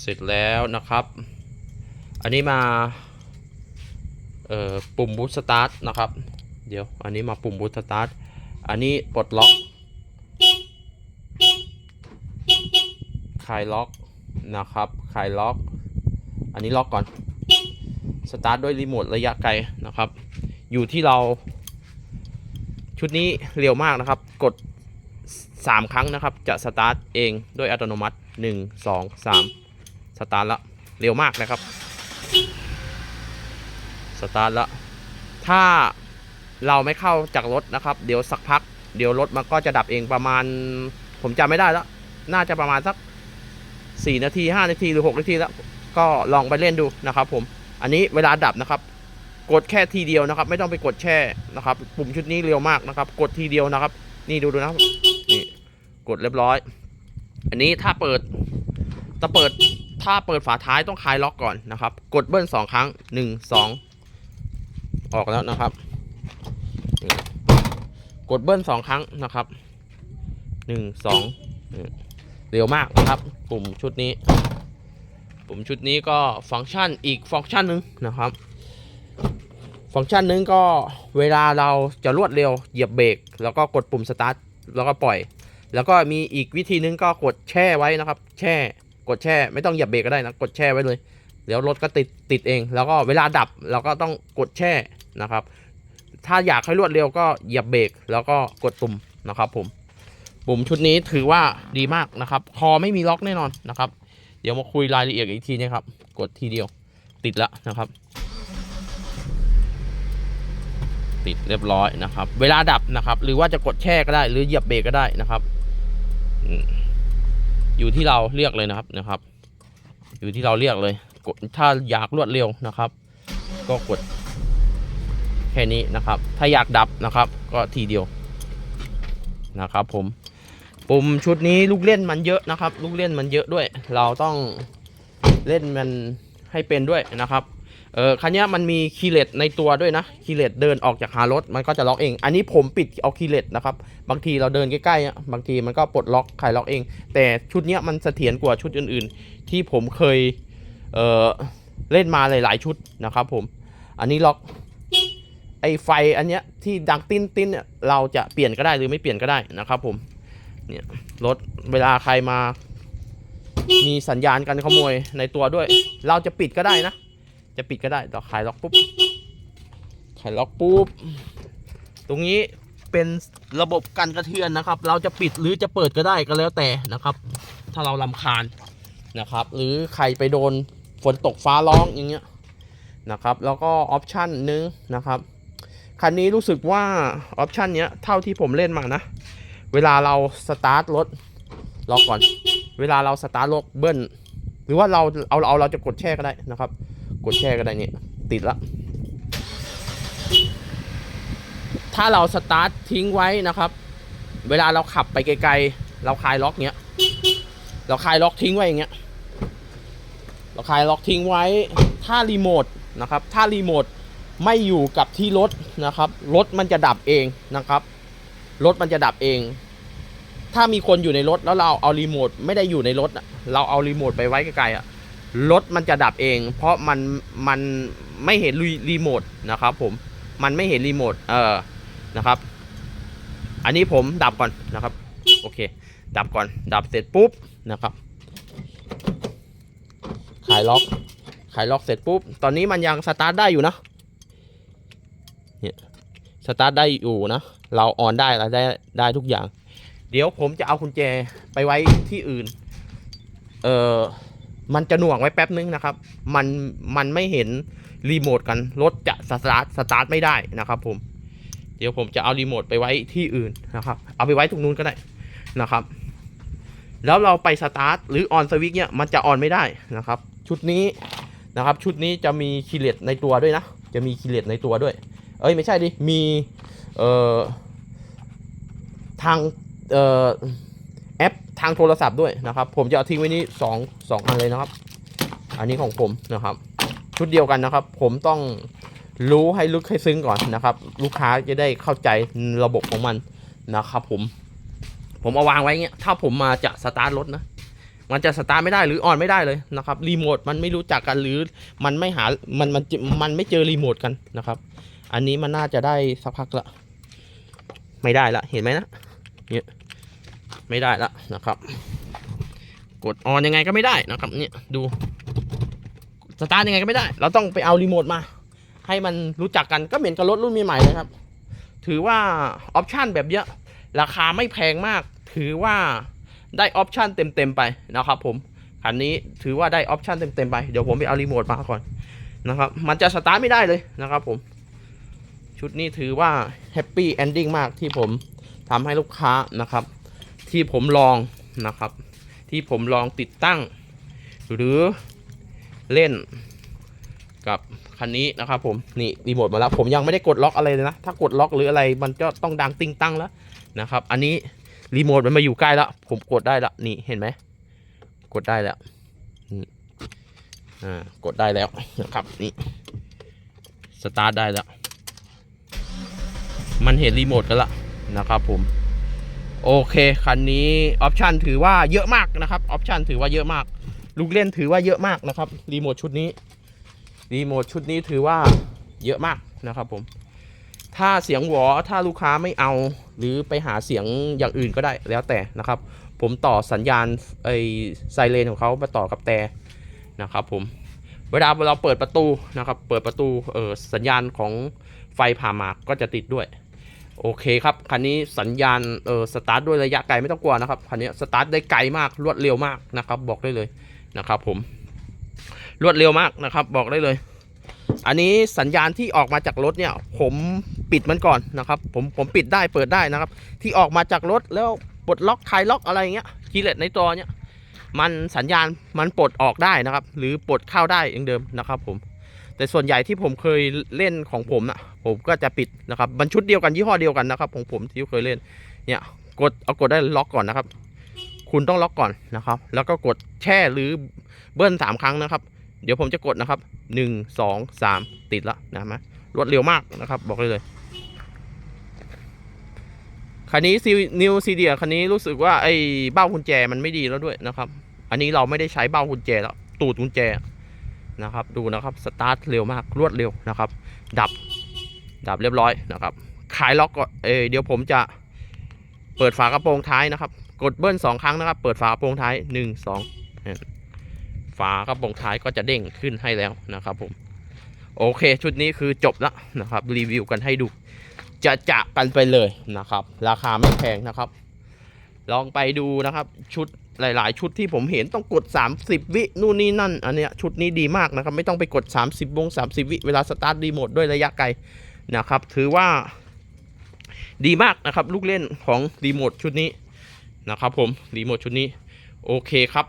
เสร็จแล้วนะครับ อันนี้มาเอ่อปุ่มบูสตาร์ทนะครับ เดี๋ยว อันนี้มาปุ่มบูสตาร์ทอันนี้ปลดล็อกคลายล็อกนะครับคลายล็อก อันนี้ล็อกก่อนสตาร์ทด้วยรีโมทระยะไกลนะครับ อยู่ที่เรา ชุดนี้เร็วมากนะครับ กด 3 ครั้งนะครับ จะสตาร์ทเองด้วยอัตโนมัติ 1 2 3 สตาร์ทละเร็วมากนะครับ สตาร์ทละถ้าเราไม่เข้าจากรถนะครับ เดี๋ยวสักพัก เดี๋ยวรถมันก็จะดับเองประมาณ ผมจำไม่ได้แล้ว น่าจะประมาณสัก 4 นาที 5 นาทีหรือ 6 นาทีแล้ว ก็ลองไปเล่นดูนะครับ ผม อันนี้เวลาดับนะครับ กดแค่ทีเดียวนะครับ ไม่ต้องไปกดแช่นะครับ ปุ่มชุดนี้เร็วมากนะครับ กดทีเดียวนะครับ นี่ดูดูนะครับนี่กดเรียบร้อย อันนี้ถ้าเปิดถ้าเปิด ถ้าเปิดฝาท้ายต้องคลายล็อกก่อนนะครับ กดเบิ้ลสองครั้งหนึ่งสองออกแล้วนะครับ กดเบิ้ลสองครั้งนะครับหนึ่งสองเร็วมากนะครับ ปุ่มชุดนี้ปุ่มชุดนี้ก็ฟังก์ชันอีกฟังก์ชันหนึ่งนะครับ ฟังก์ชันหนึงก็เวลาเราจะรวดเร็วเหยียบเบรกแล้วก็กดปุ่มสตาร์ทแล้วก็ปล่อย แล้วก็มีอีกวิธีหนึงก็กดแช่ไว้นะครับ แช่ กดแช่ไม่ต้องเหยียบเบรกก็ได้นะกดแช่ไว้เลย เดี๋ยวรถก็ติดติดเอง แล้วก็เวลาดับเราก็ต้องกดแช่นะครับ ถ้าอยากให้รวดเร็วก็เหยียบเบรกแล้วก็กดปุ่มนะครับ ผมปุ่มชุดนี้ถือว่าดีมากนะครับ คอไม่มีล็อกแน่นอนนะครับ เดี๋ยวมาคุยรายละเอียดอีกทีนะครับ กดทีเดียวติดแล้วนะครับ ติดเรียบร้อยนะครับ เวลาดับนะครับ หรือว่าจะกดแช่ก็ได้ หรือเหยียบเบรกก็ได้นะครับ อยู่ที่เราเลือกเลยนะครับนะครับ อยู่ที่เราเลือกเลยกดถ้าอยากรวดเร็วนะครับ ก็กดแค่นี้นะครับ ถ้าอยากดับนะครับ ก็ทีเดียวนะครับ ผมปุ่มชุดนี้ลูกเล่นมันเยอะนะครับ ลูกเล่นมันเยอะด้วย เราต้องเล่นมันให้เป็นด้วยนะครับ เออคันนี้มันมีคีเลตในตัวด้วยนะคีเลตเดินออกจากหารถมันก็จะล็อกเอง อันนี้ผมปิดเอาคีเลตนะครับบางทีเราเดินใกล้ๆอะบางทีมันก็ปลดล็อกคลายล็อกเอง แต่ชุดนี้มันเสถียรกว่าชุดอื่นๆ ที่ผมเคยเออเล่นมาหลายๆชุดนะครับผมอันนี้ล็อกไอไฟอันเนี้ยที่ดังติ้นติ้นเนี่ยเราจะเปลี่ยนก็ได้หรือไม่เปลี่ยนก็ได้นะครับผมเนี่ยรถเวลาใครมา มีสัญญาณการขโมยในตัวด้วย เราจะปิดก็ได้นะ จะปิดก็ได้เราขายล็อกปุ๊บขายล็อกปุ๊บ ตรงนี้เป็นระบบกันกระเทือนนะครับ เราจะปิดหรือจะเปิดก็ได้ก็แล้วแต่นะครับ ถ้าเราลำคาญนะครับ หรือใครไปโดนฝนตกฟ้าร้องอย่างเงี้ยนะครับ แล้วก็ออปชันนึงนะครับ คันนี้รู้สึกว่าออปชันเนี้ยเท่าที่ผมเล่นมานะ เวลาเราสตาร์ทรถรอก่อน เวลาเราสตาร์ทรถเบิ้ล หรือว่าเราเอาเอาเราจะกดแช่ก็ได้นะครับ กดแช่ก็ได้นี่ติดละ ถ้าเราสตาร์ททิ้งไว้นะครับ เวลาเราขับไปไกลๆ เราคลายล็อกเนี้ย เราคลายล็อกทิ้งไว้อย่างเงี้ย เราคลายล็อกทิ้งไว้ ถ้ารีโมทนะครับ ถ้ารีโมทไม่อยู่กับที่รถนะครับ รถมันจะดับเองนะครับ รถมันจะดับเอง ถ้ามีคนอยู่ในรถแล้วเราเอารีโมทไม่ได้อยู่ในรถเราเอารีโมทไปไว้ไกลๆอะ รถมันจะดับเอง เพราะมันมันไม่เห็นรีรีโมทนะครับผมมันไม่เห็นรีโมทเออนะครับ อันนี้ผมดับก่อนนะครับ โอเค ดับก่อน ดับเสร็จปุ๊บนะครับขายล็อกขายล็อกเสร็จปุ๊บ ตอนนี้มันยังสตาร์ทได้อยู่นะเนี่ยสตาร์ทได้อยู่นะ เราออนได้เราได้ได้ทุกอย่าง เดี๋ยวผมจะเอากุญแจไปไว้ที่อื่น เออ มันจะหน่วงไว้แป๊บนึงนะครับ มันมันไม่เห็นรีโมทกัน รถจะสตาร์ทสตาร์ทไม่ได้นะครับผม เดี๋ยวผมจะเอารีโมทไปไว้ที่อื่นนะครับ เอาไปไว้ตรงนู้นก็ได้นะครับ แล้วเราไปสตาร์ทหรือออนสวิตช์เนี่ยมันจะออนไม่ได้นะครับ ชุดนี้นะครับ ชุดนี้จะมีคีเลตในตัวด้วยนะ จะมีคีเลตในตัวด้วย เอ้ยไม่ใช่ดิ มีเอ่อทางเอ่อ ทางโทรศัพท์ด้วยนะครับ ผมจะเอาทิ้งไว้นี่สองสองอันเลยนะครับ อันนี้ของผมนะครับ ชุดเดียวกันนะครับ ผมต้องรู้ให้ลึกให้ซึ้งก่อนนะครับ ลูกค้าจะได้เข้าใจระบบของมันนะครับผมผมเอาวางไว้เงี้ยถ้าผมมาจะสตาร์ทรถนะมันจะสตาร์ทไม่ได้หรือออนไม่ได้เลยนะครับรีโมทมันไม่รู้จักกันหรือมันไม่หามันมันมันไม่เจอรีโมทกันนะครับ อันนี้มันน่าจะได้สักพักละ ไม่ได้ละเห็นไหมนะเนี่ย ไม่ได้ละนะครับ กดออนยังไงก็ไม่ได้นะครับเนี่ยดูสตาร์ทยังไงก็ไม่ได้ เราต้องไปเอารีโมทมา ให้มันรู้จักกันก็เหมือนกับรถรุ่นใหม่ๆเลยครับ ถือว่าออปชันแบบเยอะ ราคาไม่แพงมาก ถือว่าได้ออปชันเต็มๆไปนะครับผมคันนี้ถือว่าได้ออปชันเต็มๆไป เดี๋ยวผมไปเอารีโมทมาก่อนนะครับ มันจะสตาร์ทไม่ได้เลยนะครับผม ชุดนี้ถือว่าแฮปปี้เอนดิ้งมากที่ผมทำให้ลูกค้านะครับ ที่ผมลองนะครับ ที่ผมลองติดตั้ง หรือเล่นกับคันนี้นะครับผมนี่รีโมทมาแล้วผมยังไม่ได้กดล็อกอะไรเลยนะ ถ้ากดล็อกหรืออะไรมันก็ต้องดังติ้งตั้งแล้วนะครับ อันนี้รีโมทมันมาอยู่ใกล้แล้วผมกดได้แล้วนี่เห็นไหมกดได้แล้วนี่อ่ากดได้แล้วนะครับนี่สตาร์ทได้แล้ว มันเห็นรีโมทกันละนะครับผม โอเค คันนี้ออปชันถือว่าเยอะมากนะครับออปชันถือว่าเยอะมาก ลูกเล่นถือว่าเยอะมากนะครับรีโมทชุดนี้รีโมทชุดนี้ถือว่าเยอะมากนะครับผม ถ้าเสียงหวอถ้าลูกค้าไม่เอา หรือไปหาเสียงอย่างอื่นก็ได้แล้วแต่นะครับ ผมต่อสัญญาณไอไซเรนของเขามาต่อกับแต่นะครับผมเวลาเราเปิดประตูนะครับ เปิดประตูเออสัญญาณของไฟผ่าหมากก็จะติดด้วย โอเคครับ คันนี้สัญญาณเออสตาร์ทด้วยระยะไกลไม่ต้องกลัวนะครับ คันนี้สตาร์ทได้ไกลมากรวดเร็วมากนะครับ บอกได้เลยนะครับผมรวดเร็วมากนะครับ บอกได้เลย อันนี้สัญญาณที่ออกมาจากรถเนี่ย ผมปิดมันก่อนนะครับ ผมผมปิดได้เปิดได้นะครับ ที่ออกมาจากรถแล้วปลดล็อกคลายล็อกอะไรเงี้ยคีเลสในตัวเนี่ยมันสัญญาณมันปลดออกได้นะครับ หรือปลดเข้าได้อย่างเดิมนะครับผม แต่ส่วนใหญ่ที่ผมเคยเล่นของผมนะผมก็จะปิดนะครับมันชุดเดียวกันยี่ห้อเดียวกันนะครับของผมที่เคยเล่นเนี่ยกดเอากดได้ล็อกก่อนนะครับ คุณต้องล็อกก่อนนะครับ แล้วก็กดแช่หรือเบิ้ลสามครั้งนะครับ เดี๋ยวผมจะกดนะครับหนึ่งสองสามติดละนะมะรวดเร็วมากนะครับ บอกเลยเลยคันนี้ซีนิวซีเดียคันนี้รู้สึกว่าไอ้เบ้ากุญแจมันไม่ดีแล้วด้วยนะครับ อันนี้เราไม่ได้ใช้เบ้ากุญแจแล้วตูดกุญแจ นะครับ ดูนะครับสตาร์ทเร็วมากรวดเร็วนะครับ ดับดับเรียบร้อยนะครับ ขายล็อกก่อนเออเดี๋ยวผมจะเปิดฝากระโปรงท้ายนะครับ กดเบิ้ลสองครั้งนะครับ เปิดฝากระโปรงท้ายหนึ่งสองฝากระโปรงท้ายก็จะเด้งขึ้นให้แล้วนะครับผมโอเค ชุดนี้คือจบแล้วนะครับรีวิวกันให้ดู จะจะกันไปเลยนะครับ ราคาไม่แพงนะครับ ลองไปดูนะครับชุด หลาย ๆ ชุดที่ผมเห็นต้องกด 30 วินู่นนี่นั่น อันเนี้ยชุดนี้ดีมากนะครับ ไม่ต้องไปกด 30วง30 วิเวลาสตาร์ทรีโมทด้วยระยะไกลนะครับ ถือว่าดีมากนะครับ ลูกเล่นของรีโมทชุดนี้นะครับผมรีโมทชุดนี้ โอเคครับ